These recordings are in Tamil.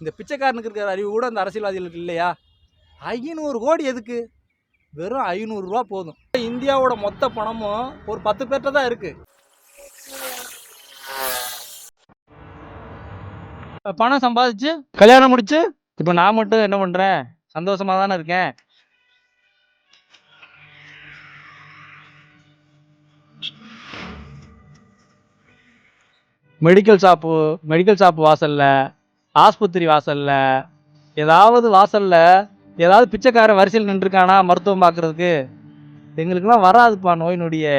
இந்த பிச்சைக்காரனுக்கு இருக்கிற அறிவு கூட அந்த அரசியல்வாதிகளுக்கு இல்லையா? ஐநூறு கோடி எதுக்கு? வெறும் ஐநூறுரூவா போதும். இந்தியாவோட மொத்த பணமும் ஒரு பத்து பேர்கிட்ட தான் இருக்கு. பணம் சம்பாதிச்சு கல்யாணம் முடிச்சு இப்போ நான் மட்டும் என்ன பண்ணுறேன் சந்தோஷமா தானே இருக்கேன். மெடிக்கல் ஷாப்பு மெடிக்கல் ஷாப் வாசலில் ஆஸ்பத்திரி வாசலில் ஏதாவது வாசலில் ஏதாவது பிச்சைக்காரன் வரிசையில் நின்றுருக்கானா மருத்துவம் பார்க்கறதுக்கு எங்களுக்கெல்லாம் வராதுப்பா நோய் நொடியை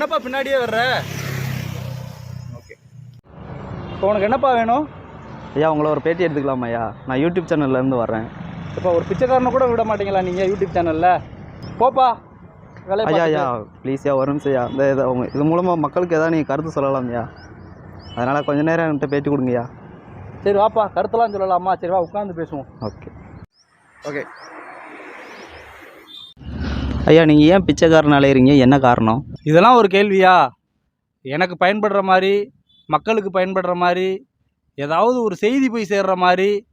என்னப்பா பின்னாடியே வர்ற? ஓகே இப்போ உனக்கு என்னப்பா வேணும்? ஐயா உங்களை ஒரு பேட்டி எடுத்துக்கலாமா ஐயா? நான் யூடியூப் சேனல்லேருந்து வரேன் இப்போ ஒரு பிச்சைக்காரனை கூட விட மாட்டீங்களா நீங்கள் யூடியூப் சேனலில் போப்பா ஐயா ஐயா பார்த்துட்டு. ப்ளீஸ் ஐயா ஒரு நிமிஷம் ஐயா. இந்த இதை உங்க இது மூலமாக மக்களுக்கு எதாவது நீங்கள் கருத்து சொல்லலாம் ஐயா. அதனால் கொஞ்ச நேரம் என்கிட்ட பேட்டி கொடுங்கய்யா சரி வாப்பா கருத்தெல்லாம் சொல்லலாமா? சரி வா உட்காந்து பேசுவோம். ஓகே. ஓகே. ஐயா நீங்கள் ஏன் பிச்சைக்காரன் அலையிறீங்க? என்ன காரணம்? இதெல்லாம் ஒரு கேள்வியா? எனக்கு பயன்படுற மாதிரி மக்களுக்கு பயன்படுற மாதிரி ஏதாவது ஒரு செய்தி போய் சேர்ற மாதிரி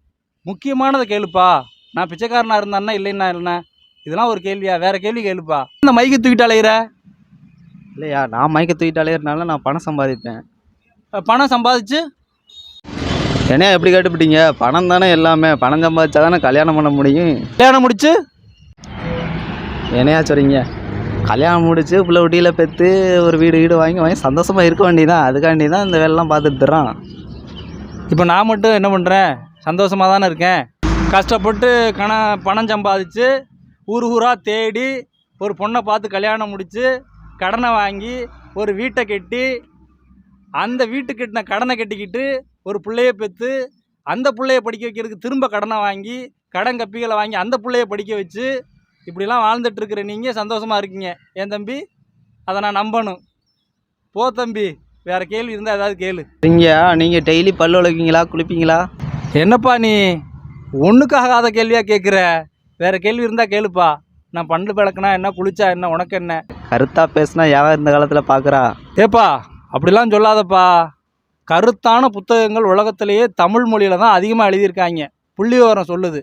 முக்கியமானதை கேளுப்பா. நான் பிச்சைக்காரனா இருந்தான்னா இல்லைன்னா என்ன? இதெல்லாம் ஒரு கேள்வியா? வேற கேள்வி கேளுப்பா. இந்த மைக்கு தூக்கிட்டு அலையிற? இல்லையா நான் மயக்க தூக்கிட்டு அலையிறனால நான் பணம் சம்பாதிப்பேன். அஹ் பணம் சம்பாதிச்சு? என்னையா எப்படி கேட்டுப்பிட்டீங்க? பணம் தானே எல்லாமே. பணம் சம்பாதிச்சா தானே கல்யாணம் பண்ண முடியும்? கல்யாணம் முடிச்சு? என்னையா சொல்கிறீங்க கல்யாணம் முடித்து பிள்ளை குட்டியில் பெற்று ஒரு வீடு வீடு வாங்கி வாங்கி சந்தோஷமாக இருக்க வேண்டியதான் அதுக்காண்டி தான் இந்த வேலைலாம் பார்த்துட்டுறான் இப்போ நான் மட்டும் என்ன பண்ணுறேன் சந்தோஷமாக தானே இருக்கேன். கஷ்டப்பட்டு கண பணம் சம்பாதிச்சு ஊர் ஊராக தேடி ஒரு பொண்ணை பார்த்து கல்யாணம் முடித்து கடனை வாங்கி ஒரு வீட்டை கட்டி அந்த வீட்டு கட்டின கடனை கட்டிக்கிட்டு ஒரு பிள்ளைய பெற்று அந்த பிள்ளைய படிக்க வைக்கிறதுக்கு திரும்ப கடனை வாங்கி கடன் கப்பிகளை வாங்கி அந்த பிள்ளைய படிக்க வச்சு இப்படிலாம் வாழ்ந்துட்டு இருக்கிற நீங்கள் சந்தோஷமாக இருக்கீங்க. ஏன் தம்பி? அதை நான் நம்பணும். போ தம்பி. வேறு கேள்வி இருந்தால் ஏதாவது கேளு. சரிங்கய்யா நீங்கள் டெய்லி பல்லு விளக்குவீங்களா குளிப்பீங்களா? என்னப்பா நீ? ஒன்றுக்காகாத கேள்வியாக கேட்குற வேற கேள்வி இருந்தால் கேளுப்பா. நான் பண்டு விளக்குனா என்ன குளிச்சா என்ன உனக்கு என்ன? கருத்தாக பேசுனா யாவன் இந்த காலத்தில் பார்க்குறா ஏப்பா அப்படிலாம் சொல்லாதப்பா. கருத்தான புத்தகங்கள் உலகத்திலேயே தமிழ் மொழியில் தான் அதிகமாக எழுதியிருக்காங்க. புள்ளி விவரம் சொல்லுது.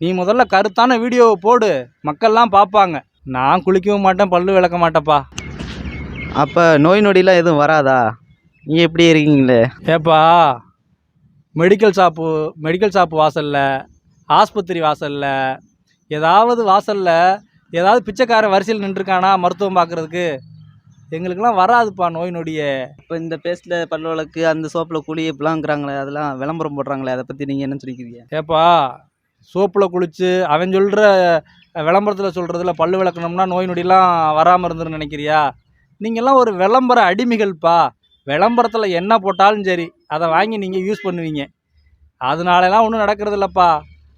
நீ முதல்ல கருத்தான வீடியோவை போடு. மக்கள்லாம் பார்ப்பாங்க. நான் குளிக்கவும் மாட்டேன் பல்லு விளக்க மாட்டேப்பா அப்போ நோய் நொடிலாம் எதுவும் வராதா? நீங்கள் எப்படி இருக்கீங்களே. ஏப்பா மெடிக்கல் ஷாப்பு மெடிக்கல் ஷாப்பு வாசலில் ஆஸ்பத்திரி வாசலில் ஏதாவது வாசலில் ஏதாவது பிச்சைக்காரன் வரிசையில் நின்றுருக்கானா மருத்துவம் பார்க்குறதுக்கு? எங்களுக்கெல்லாம் வராதுப்பா நோய் நொடியே. இப்போ இந்த பேஸ்ட்டில் பல்லு விளக்கு அந்த சோப்பில் குழி இப்படிலாங்கிறாங்களே அதெல்லாம் விளம்பரம் போடுறாங்களே அதை பற்றி நீங்கள் என்ன சொல்லிக்கிறீங்க? ஏப்பா சோப்பில் குளித்து அவன் சொல்கிற விளம்பரத்தில் சொல்கிறதுல பல்லு விளக்கணும்னா நோய் நொடிலாம் வராமல் இருந்துன்னு நினைக்கிறியா? நீங்கள்லாம் ஒரு விளம்பர அடிமைகள்ப்பா. விளம்பரத்தில் என்ன போட்டாலும் சரி அதை வாங்கி நீங்கள் யூஸ் பண்ணுவீங்க. அதனாலலாம் ஒன்றும் நடக்கிறது இல்லைப்பா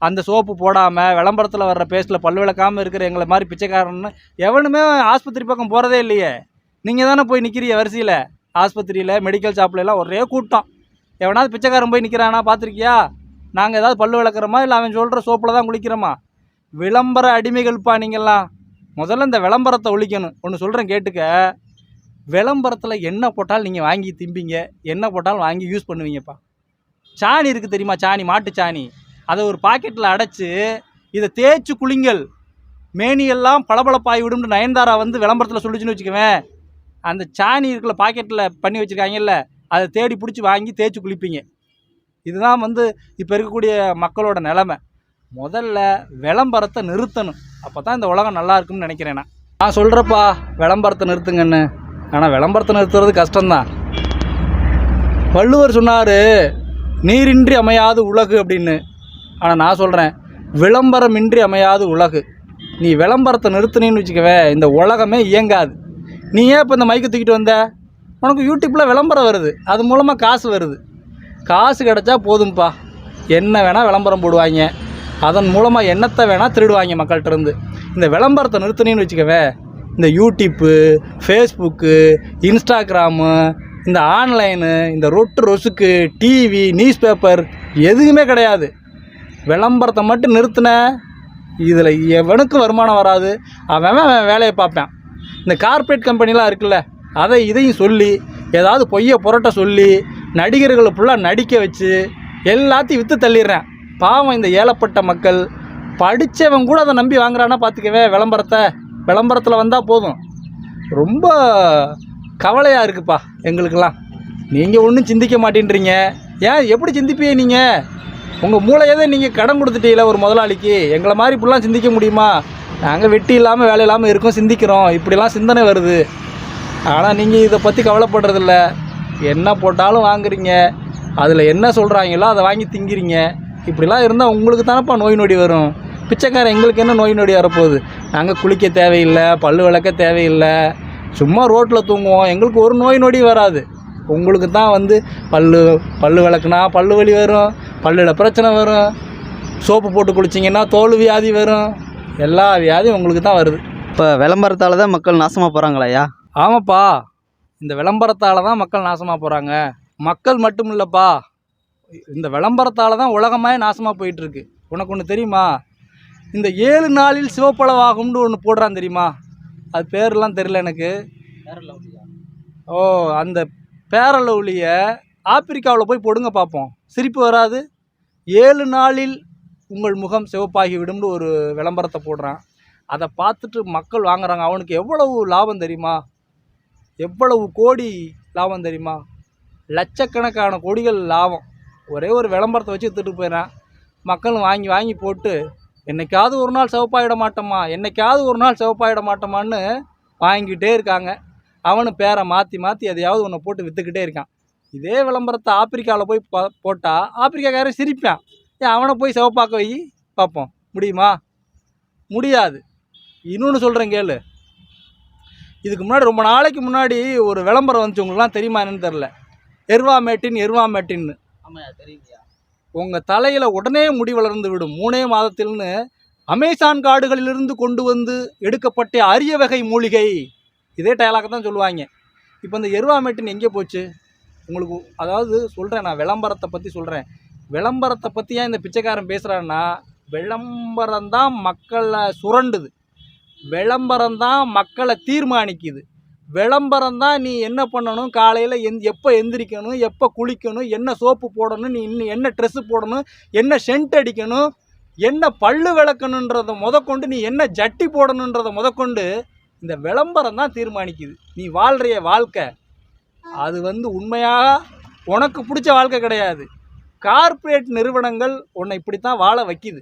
அந்த சோப்பு போடாமல் விளம்பரத்தில் வர்ற பேஸ்ட்டில் பல் விளக்காமல் இருக்கிற எங்களை மாதிரி பிச்சைக்காரன்னு எவனுமே ஆஸ்பத்திரி பக்கம் போகிறதே இல்லையே. நீங்கள் தானே போய் நிற்கிறீங்க வரிசையில்? ஆஸ்பத்திரியில் மெடிக்கல் ஷாப்லலாம் ஒரே கூட்டம். எவனாவது பிச்சைக்காரன் போய் நிற்கிறானா பார்த்துருக்கியா நாங்கள் ஏதாவது பல்லு விளக்குறோமா? இல்லை அவன் சொல்கிற சோப்பில் தான் குளிக்கிறோமா? விளம்பர அடிமைகள்ப்பா நீங்கள்லாம். முதல்ல இந்த விளம்பரத்தை ஒழிக்கணும். ஒன்று சொல்கிறேன் கேட்டுக்க. விளம்பரத்தில் என்ன போட்டாலும் நீங்கள் வாங்கி திம்பிங்க. என்ன போட்டாலும் வாங்கி யூஸ் பண்ணுவீங்கப்பா. சாணி இருக்குது தெரியுமா? சாணி மாட்டு சாணி. அதை ஒரு பாக்கெட்டில் அடைச்சி இதை தேய்ச்சி குளிங்கள். மேனியெல்லாம் பளபளப்பாய் விடும்னு நயன்தாரா வந்து விளம்பரத்தில் சொல்லிச்சுன்னு வச்சுக்குவேன். அந்த சாணி இருக்கிற பாக்கெட்டில் பண்ணி வச்சுருக்காங்கல்ல அதை தேடி பிடிச்சி வாங்கி தேய்ச்சி குளிப்பீங்க. இதுதான் வந்து இப்போ இருக்கக்கூடிய மக்களோட நிலமை. முதல்ல விளம்பரத்தை நிறுத்தணும். அப்போ தான் இந்த உலகம் நல்லா இருக்கும்னு நினைக்கிறேன் நான். நான் சொல்கிறப்பா விளம்பரத்தை நிறுத்துங்கன்னு. ஆனால் விளம்பரத்தை நிறுத்துறது கஷ்டம்தான். வள்ளுவர் சொன்னார் நீரின்றி அமையாது உலகு அப்படின்னு. ஆனால் நான் சொல்கிறேன் விளம்பரமின்றி அமையாது உலகு. நீ விளம்பரத்தை நிறுத்துனேன்னு வச்சுக்கவே இந்த உலகமே இயங்காது. நீ ஏன் இப்போ இந்த மைக்கு தூக்கிட்டு வந்த? உனக்கு யூடியூப்பில் விளம்பரம் வருது. அது மூலமாக காசு வருது. காசு கிடச்சா போதும்ப்பா என்ன வேணால் விளம்பரம் போடுவாங்க. அதன் மூலமாக என்னத்தை வேணால் திருடுவாங்க மக்கள்கிட்டருந்து இந்த விளம்பரத்தை நிறுத்துனேன்னு வச்சுக்கவே இந்த யூடியூப்பு ஃபேஸ்புக்கு இன்ஸ்டாகிராமு இந்த ஆன்லைனு இந்த ரொட்டு ரொசுக்கு டிவி நியூஸ் பேப்பர் எதுவுமே கிடையாது. விளம்பரத்தை மட்டும் நிறுத்தின இதில் எவனுக்கும் வருமானம் வராது. அவன் அவன் வேலையை பார்ப்பேன். இந்த கார்ப்பரேட் கம்பெனிலாம் இருக்குல்ல அதை இதையும் சொல்லி ஏதாவது பொய்யை புரட்ட சொல்லி நடிகர்களை ஃபுல்லாக நடிக்க வச்சு எல்லாத்தையும் விற்று தள்ளிடுறேன். பாவம் இந்த ஏழப்பட்ட மக்கள். படித்தவன் கூட அதை நம்பி வாங்குறான்னா பார்த்துக்கவே விளம்பரத்தை விளம்பரத்தில் வந்தால் போதும். ரொம்ப கவலையாக இருக்குப்பா எங்களுக்கெல்லாம். நீங்கள் ஒன்றும் சிந்திக்க மாட்டேன்றீங்க. ஏன் எப்படி சிந்திப்பீங்க நீங்கள் உங்கள் மூளையதை நீங்கள் கடன் கொடுத்துட்டீங்களா ஒரு முதலாளிக்கு. எங்களை மாதிரி இப்படிலாம் சிந்திக்க முடியுமா? நாங்கள் வெட்டி இல்லாமல் வேலை இல்லாமல் இருக்கோம் சிந்திக்கிறோம். இப்படிலாம் சிந்தனை வருது. ஆனால் நீங்கள் இதை பற்றி கவலைப்படுறதில்ல. என்ன போட்டாலும் வாங்குறீங்க. அதில் என்ன சொல்கிறாங்களோ அதை வாங்கி திங்கிறீங்க. இப்படிலாம் இருந்தால் உங்களுக்கு தானப்பா நோய் நொடி வரும். பிச்சைக்காரன் எங்களுக்கு என்ன நோய் நொடி வரப்போகுது? நாங்கள் குளிக்க தேவையில்லை பல்லு விளக்க தேவையில்லை. சும்மா ரோட்டில் தூங்குவோம். எங்களுக்கு ஒரு நோய் நொடி வராது. உங்களுக்கு தான் வந்து பல்லு பல்லு விளக்குனா பல்லு வலி வரும். பல்லில் பிரச்சனை வரும். சோப்பு போட்டு குளிச்சிங்கன்னா தோல் வியாதி வரும். எல்லா வியாதியும் உங்களுக்கு தான் வருது. இப்போ விளம்பரத்தால் தான் மக்கள் நாசமாக போகிறாங்களாயா ஆமாப்பா. இந்த விளம்பரத்தால் தான் மக்கள் நாசமாக போகிறாங்க மக்கள் மட்டும் இல்லைப்பா. இந்த விளம்பரத்தால் தான் உலகமே நாசமாக போயிட்டுருக்கு. உனக்கு ஒன்று தெரியுமா? இந்த ஏழு நாளில் சிவப்பளவாகும்னு ஒன்று போடுறான் தெரியுமா? அது பேர்லாம் தெரியல எனக்கு. ஓ அந்த பேரளவுலியை ஆப்பிரிக்காவில் போய் போடுங்க பார்ப்போம் சிரிப்பு வராது. ஏழு நாளில் உங்கள் முகம் சிவப்பாகி விடும்னு ஒரு விளம்பரத்தை போடுறான். அதை பார்த்துட்டு மக்கள் வாங்குறாங்க. அவனுக்கு எவ்வளவு லாபம் தெரியுமா? எவ்வளவு கோடி லாபம் தெரியுமா? லட்சக்கணக்கான கோடிகள் லாபம். ஒரே ஒரு விளம்பரத்தை வச்சு வித்துட்டு போயிடறேன் மக்களும் வாங்கி வாங்கி போட்டு என்னைக்காவது ஒரு நாள் சிவப்பாயிட மாட்டோமா என்னைக்காவது ஒரு நாள் சிவப்பாயிட மாட்டோமான்னு வாங்கிக்கிட்டே இருக்காங்க. அவனு பேரை மாற்றி மாற்றி எதையாவது ஒன்று போட்டு விற்றுக்கிட்டே இருக்கான். இதே விளம்பரத்தை ஆப்பிரிக்காவில் போய் போட்டால் ஆப்பிரிக்காக்காரன் சிரிப்பான். ஏன் அவனை போய் சிவப்பாக்க வை பார்ப்போம் முடியுமா? முடியாது. இன்னொன்று சொல்கிறேன் கேளு. இதுக்கு முன்னாடி ரொம்ப நாளைக்கு முன்னாடி ஒரு விளம்பரம் வந்துச்சு. உங்களுக்குலாம் தெரியுமா என்னன்னு தெரில எருவா மேட்டின் எருவா மேட்டின்னு உங்கள் தலையில் உடனே முடி வளர்ந்து விடும். மூணே மாதத்தில்னு அமேசான் காடுகளிலிருந்து கொண்டு வந்து எடுக்கப்பட்ட அரிய வகை மூலிகை. இதே டயலாக தான் சொல்லுவாங்க. இப்போ இந்த எருவாமேட்டின் எங்கே போச்சு? உங்களுக்கு அதாவது சொல்கிறேன் நான் விளம்பரத்தை பற்றி சொல்கிறேன் விளம்பரத்தை பற்றி ஏன் இந்த பிச்சைக்காரன் பேசுகிறான்னா விளம்பரம் தான் மக்களை சுரண்டுது. விளம்பரம் தான் மக்களை தீர்மானிக்குது. விளம்பரம் தான் நீ என்ன பண்ணணும்? காலையில் எந் எப்போ எந்திரிக்கணும்? எப்போ குளிக்கணும்? என்ன சோப்பு போடணும்? நீ இன்னும் என்ன ட்ரெஸ்ஸு போடணும்? என்ன சென்ட் அடிக்கணும்? என்ன பல்லு விளக்கணுன்றதை முதற்கொண்டு நீ என்ன ஜட்டி போடணுன்றதை முதற்கொண்டு இந்த விளம்பரம் தான் தீர்மானிக்குது. நீ வாழ்கிற வாழ்க்கை. அது வந்து உண்மையாக உனக்கு பிடிச்ச வாழ்க்கை கிடையாது. கார்ப்பரேட் நிறுவனங்கள் உன்னை இப்படித்தான் வாழ வைக்குது.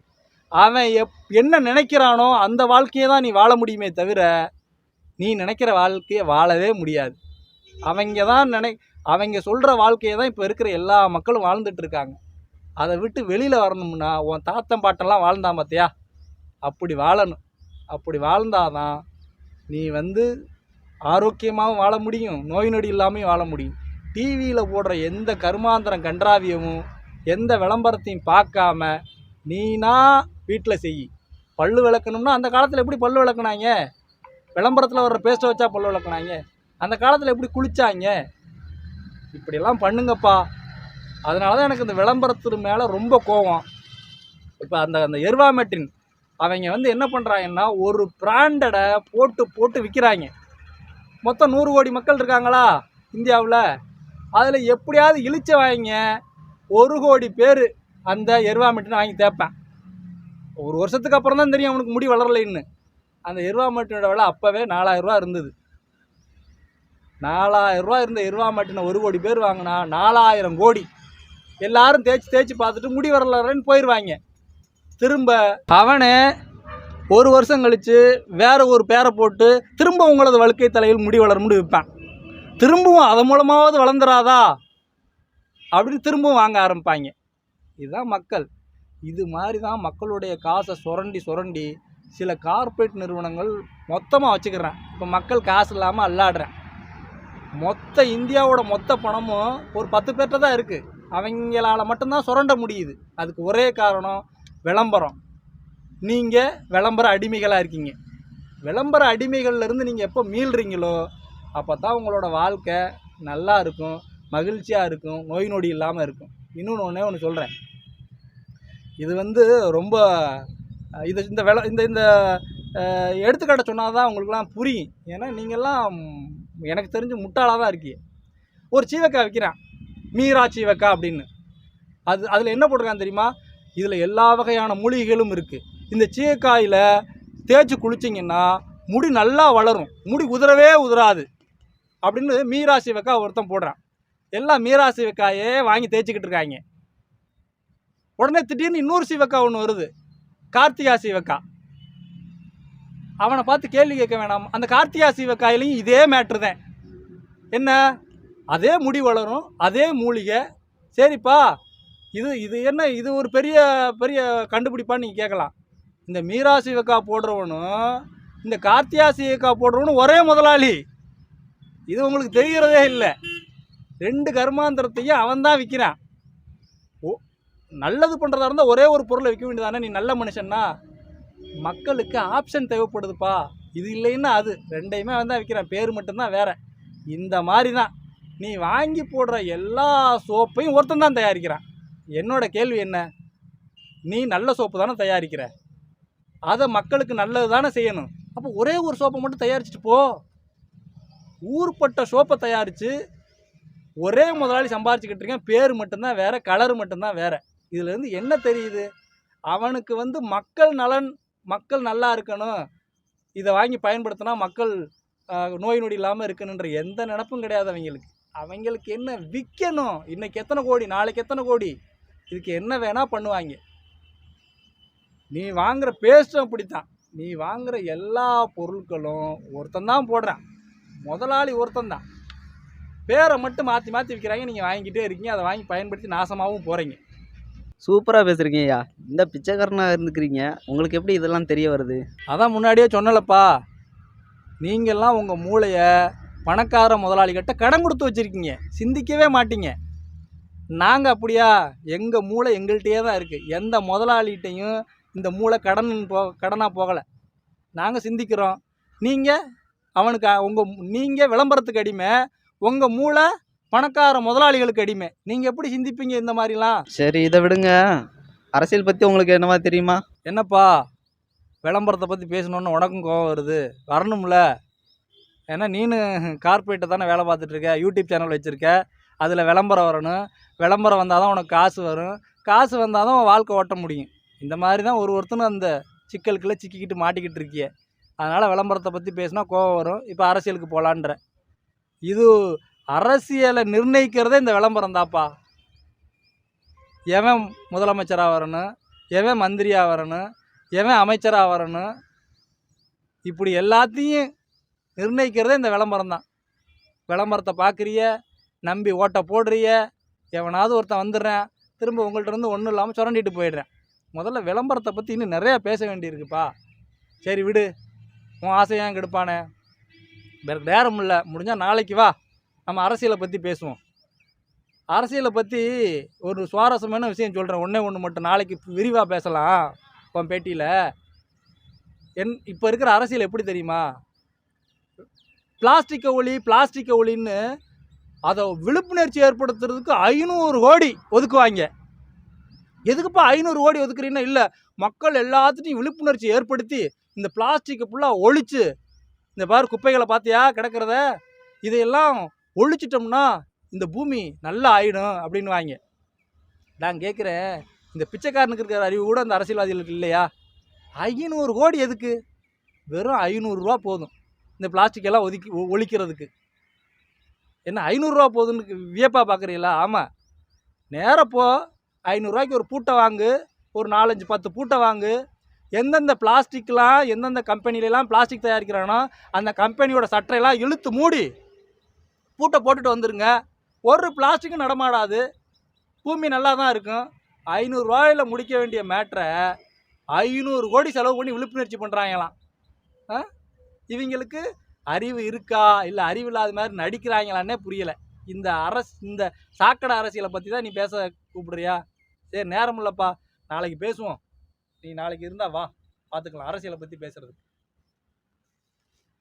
அவன் எப் என்ன நினைக்கிறானோ அந்த வாழ்க்கையை தான் நீ வாழ முடியுமே தவிர நீ நினைக்கிற வாழ்க்கையை வாழவே முடியாது. அவங்க தான் நினை அவங்க சொல்கிற வாழ்க்கையை தான் இப்போ இருக்கிற எல்லா மக்களும் வாழ்ந்துட்டுருக்காங்க அதை விட்டு வெளியில் வரணும்னா உன் தாத்தன் பாட்டெல்லாம் வாழ்ந்தான் பார்த்தியா அப்படி வாழணும். அப்படி வாழ்ந்தாதான் நீ வந்து ஆரோக்கியமாகவும் வாழ முடியும் நோய் நொடி இல்லாமையும் வாழ முடியும். டிவியில் போடுற எந்த கருமாந்திரம் கன்றாவியமும் எந்த விளம்பரத்தையும் பார்க்காம நீனா வீட்டில் செய். பல்லு விளக்கணும்னா அந்த காலத்தில் எப்படி பல்லு விளக்குனாங்க? விளம்பரத்தில் வர்ற பேஸ்ட்டை வச்சா பல்லு விளக்குனாங்க. அந்த காலத்தில் எப்படி குளித்தாங்க இப்படிலாம் பண்ணுங்கப்பா. அதனால தான் எனக்கு இந்த விளம்பரத்து மேலே ரொம்ப கோவம். இப்போ அந்த அந்த எர்வாமெட்டின் அவங்க வந்து என்ன பண்ணுறாங்கன்னா ஒரு பிராண்டடை போட்டு போட்டு விற்கிறாங்க மொத்தம் நூறு கோடி மக்கள் இருக்காங்களா இந்தியாவில்? அதில் எப்படியாவது இழிச்ச வாங்க. ஒரு கோடி பேர் அந்த எருவாமெட்டினை வாங்கி தேய்ப்பேன். ஒரு வருஷத்துக்கு அப்புறம் தான் தெரியும் அவனுக்கு முடி வளரலைன்னு. அந்த எருவா மட்டினோட விலை அப்போவே நாலாயிரரூவா இருந்தது. நாலாயிரம் ரூபா இருந்த எருவா மாட்டின ஒரு கோடி பேர் வாங்கினா நாலாயிரம் கோடி. எல்லாரும் தேய்ச்சி தேய்ச்சி பார்த்துட்டு முடி வரலன்னு போயிடுவாங்க திரும்ப அவனே ஒரு வருஷம் கழித்து வேறு ஒரு பேரை போட்டு திரும்ப உங்களது வழுக்கை தலையில் முடி வளரும்னு விற்பான். திரும்பவும் அதன் மூலமாவது வளர்ந்துடாதா அப்படின்னு திரும்பவும் வாங்க ஆரம்பிப்பாங்க. இதுதான் மக்கள். இது மாதிரி தான் மக்களுடைய காசை சுரண்டி சுரண்டி சில கார்ப்பரேட் நிறுவனங்கள் மொத்தமாக வச்சுக்கிறேன். இப்போ மக்கள் காசு இல்லாமல் அல்லாடுறேன். மொத்த இந்தியாவோட மொத்த பணமும் ஒரு பத்து பேர்கிட்ட தான் இருக்குது அவங்களால மட்டும்தான் சுரண்ட முடியுது. அதுக்கு ஒரே காரணம் விளம்பரம். நீங்கள் விளம்பர அடிமைகளாக இருக்கீங்க. விளம்பர அடிமைகள்லேருந்து நீங்கள் எப்போ மீள்றீங்களோ அப்போ தான் உங்களோட வாழ்க்கை நல்லா இருக்கும் மகிழ்ச்சியாக இருக்கும் நோய் நொடி இல்லாமல் இருக்கும். இன்னொன்று ஒன்றே ஒன்று சொல்கிறேன் இது வந்து ரொம்ப இது இந்த வில இந்த இந்த எடுத்துக்காட்ட சொன்னால் தான் உங்களுக்குலாம் புரியும். ஏன்னா நீங்கள்லாம் எனக்கு தெரிஞ்சு முட்டாளாக தான் இருக்கீங்க ஒரு சீவக்காய் விற்கிறான் மீரா சீவக்காய் அப்படின்னு. அது அதில் என்ன போட்டிருக்கான் தெரியுமா? இதில் எல்லா வகையான மூலிகைகளும் இருக்குது இந்த சீவக்காயில் தேய்ச்சி குளிச்சிங்கன்னா முடி நல்லா வளரும். முடி உதிரவே உதறாது அப்படின்னு மீரா சீவக்காய் ஒருத்தன் போடுறான். எல்லாம் மீரா சீவக்காயே வாங்கி தேய்ச்சிக்கிட்டு இருக்காங்க. உடனே திடீர்னு இன்னொரு சீவக்காய் ஒன்று வருது. கார்த்திகா சீவக்காய் அவனை பார்த்து கேள்வி கேட்க வேணாம். அந்த கார்த்திகா சீவக்காயிலையும் இதே மேட்ரு தான். என்ன? அதே முடி வளரும் அதே மூலிகை. சரிப்பா. இது இது என்ன? இது ஒரு பெரிய பெரிய கண்டுபிடிப்பான்னு நீங்கள் கேட்கலாம். இந்த மீரா சீவக்காய் போடுறவனும் இந்த கார்த்தியா சீவக்காய் போடுறவனும் ஒரே முதலாளி. இது உங்களுக்கு தெரிகிறதே இல்லை. ரெண்டு கர்மாந்திரத்தையும் அவன் தான் விற்கிறான் ஓ நல்லது பண்ணுறதா இருந்தால் ஒரே ஒரு பொருளை விற்க வேண்டியதானே? நீ நல்ல மனுஷன்னா? மக்களுக்கு ஆப்ஷன் தேவைப்படுதுப்பா. இது இல்லைன்னா அது. ரெண்டையுமே அவன் தான் விற்கிறான் பேர் மட்டும்தான் வேற. இந்த மாதிரி தான் நீ வாங்கி போடுற எல்லா சோப்பையும் ஒருத்தன் தான் தயாரிக்கிறான். என்னோட கேள்வி என்ன? நீ நல்ல சோப்பு தானே தயாரிக்கிற? அதை மக்களுக்கு நல்லது தானே செய்யணும். அப்போ ஒரே ஒரு சோப்பை மட்டும் தயாரிச்சுட்டு போ. ஊர்பட்ட சோப்பை தயாரித்து ஒரே முதலாளி சம்பாரிச்சுக்கிட்டு இருக்கேன். பேர் மட்டும்தான் வேற கலர் மட்டும்தான் வேறு. இதுலேருந்து என்ன தெரியுது? அவனுக்கு வந்து மக்கள் நலன் மக்கள் நல்லா இருக்கணும். இதை வாங்கி பயன்படுத்தினா மக்கள் நோய் நொடி இல்லாமல் இருக்கணுன்ற எந்த நினப்பும் கிடையாது அவங்களுக்கு. அவங்களுக்கு என்ன விற்கணும் இன்றைக்கி எத்தனை கோடி? நாளைக்கு எத்தனை கோடி? இதுக்கு என்ன வேணால் பண்ணுவாங்க. நீ வாங்குகிற பேஸ்ட்டும் அப்படித்தான். நீ வாங்குகிற எல்லா பொருட்களும் ஒருத்தன் தான் போடுறான். முதலாளி ஒருத்தன் தான். பேரை மட்டும் மாற்றி மாற்றி விற்கிறாங்க நீங்கள் வாங்கிக்கிட்டே இருக்கீங்க. அதை வாங்கி பயன்படுத்தி நாசமாகவும் போகிறீங்க சூப்பராக பேசுகிறீங்க ஐயா. இந்த பிச்சைக்காரனாக இருந்துக்கிறீங்க. உங்களுக்கு எப்படி இதெல்லாம் தெரிய வருது? அதான் முன்னாடியே சொன்னலப்பா நீங்கள்லாம் உங்கள் மூளையை பணக்கார முதலாளிகிட்ட கடன் கொடுத்து வச்சுருக்கீங்க. சிந்திக்கவே மாட்டீங்க. நாங்கள் அப்படியா? எங்கள் மூளை எங்கள்கிட்டயே தான் இருக்குது எந்த முதலாளிகிட்டையும் இந்த மூளை கடன் போ கடனாக போகலை. நாங்கள் சிந்திக்கிறோம். நீங்கள் அவனுக்கு உங்கள் நீங்கள் விளம்பரத்துக்கு அடிமை. உங்கள் மூளை பணக்கார முதலாளிகளுக்கு அடிமை. நீங்கள் எப்படி சிந்திப்பீங்க இந்த மாதிரிலாம்? சரி இதை விடுங்க. அரசியல் பற்றி உங்களுக்கு என்னவா தெரியுமா? என்னப்பா? விளம்பரத்தை பற்றி பேசணுன்னு உனக்கும் கோவம் வருது. வரணும்ல. ஏன்னா நீனு கார்ப்பரேட்டை தானே வேலை பார்த்துட்டு இருக்க யூடியூப் சேனல் வச்சுருக்க. அதில் விளம்பரம் வரணும். விளம்பரம் வந்தால் தான் உனக்கு காசு வரும். காசு வந்தால் தான் உன் வாழ்க்கை ஓட்ட முடியும். இந்த மாதிரி தான் ஒரு ஒருத்தனும் அந்த சிக்கலுக்குள்ளே சிக்கிக்கிட்டு மாட்டிக்கிட்டு இருக்கிய. அதனால் விளம்பரத்தை பற்றி பேசினா கோவம் வரும். இப்போ அரசியலுக்கு போகலான்ற இது அரசியலை நிர்ணயிக்கிறதே இந்த விளம்பரம் தாப்பா எவன் முதலமைச்சராக வரணும் எவன் மந்திரியாக வரணும் எவன் அமைச்சராக வரணும் இப்படி எல்லாத்தையும் நிர்ணயிக்கிறதே இந்த விளம்பரம் தான். விளம்பரத்தை பார்க்குறிய நம்பி ஓட்டை போடுறிய எவனாவது ஒருத்தன் வந்துடுறேன் திரும்ப உங்கள்கிட்ட இருந்து ஒன்றும் இல்லாமல் சுரண்டிட்டு போயிடுறேன். முதல்ல விளம்பரத்தை பற்றி இன்னும் நிறையா பேச வேண்டியிருக்குப்பா. சரி விடு உன் ஆசையாக கெடுப்பானே. வேறு நேரம் இல்லை. முடிஞ்சால் நாளைக்கு வா. நம்ம அரசியலை பற்றி பேசுவோம். அரசியலை பற்றி ஒரு சுவாரஸ்யமான விஷயம் சொல்கிறேன் ஒன்றே ஒன்று மட்டும். நாளைக்கு விரிவாக பேசலாம் உன் பேட்டியில். என் இப்போ இருக்கிற அரசியல் எப்படி தெரியுமா? பிளாஸ்டிக்கை ஒளி பிளாஸ்டிக்கை ஒளின்னு அதை விழிப்புணர்ச்சி ஏற்படுத்துறதுக்கு ஐநூறு கோடி ஒதுக்குவாங்க. எதுக்குப்பா ஐநூறு கோடி ஒதுக்குறீங்கன்னா இல்லை. மக்கள் எல்லாத்துட்டையும் விழிப்புணர்ச்சி ஏற்படுத்தி இந்த பிளாஸ்டிக்கை ஃபுல்லாக ஒழிச்சு இந்த பார் குப்பைகளை பார்த்தியா கிடக்கிறத? இதையெல்லாம் ஒழிச்சிட்டோம்னா இந்த பூமி நல்லா ஆயிடும் அப்படின்னு வாங்க நான் கேட்குறேன் இந்த பிச்சைக்காரனுக்கு இருக்கிற அறிவு கூட அந்த அரசியல்வாதிகளுக்கு இல்லையா? ஐநூறு கோடி எதுக்கு? வெறும் ஐநூறுரூவா போதும். இந்த பிளாஸ்டிக் எல்லாம் ஒதுக்கி ஒ- ஒழிக்கிறதுக்கு. என்ன ஐநூறுரூவா போகுதுன்னு வியப்பாக பார்க்குறீங்களா ஆமாம் நேராக போ ஐநூறுரூவாய்க்கு ஒரு பூட்டை வாங்கு ஒரு நாலஞ்சு பத்து பூட்டை வாங்கு எந்தெந்த பிளாஸ்டிக்லாம் எந்தெந்த கம்பெனிலலாம் பிளாஸ்டிக் தயாரிக்கிறானோ அந்த கம்பெனியோட சட்டையெல்லாம் இழுத்து மூடி பூட்டை போட்டுட்டு வந்துடுங்க ஒரு பிளாஸ்டிக்கும் நடமாடாது. பூமி நல்லா தான் இருக்கும். ஐநூறுரூவாயில் முடிக்க வேண்டிய மேட்ரை ஐநூறு கோடி செலவு பண்ணி விழிப்புணர்ச்சி பண்ணுறாங்களாம் ஆ? இவங்களுக்கு அறிவு இருக்கா? இல்லை அறிவு இல்லாத மாதிரி நடிக்கிறாங்களான்னே புரியலை. இந்த அரசு இந்த சாக்கடை அரசியலை பற்றி தான் நீ பேச கூப்பிடுறியா? சரி நேரம் இல்லைப்பா. நாளைக்கு பேசுவோம். நீ நாளைக்கு இருந்தால் வா. பார்த்துக்கலாம் அரசியலை பற்றி பேசுறது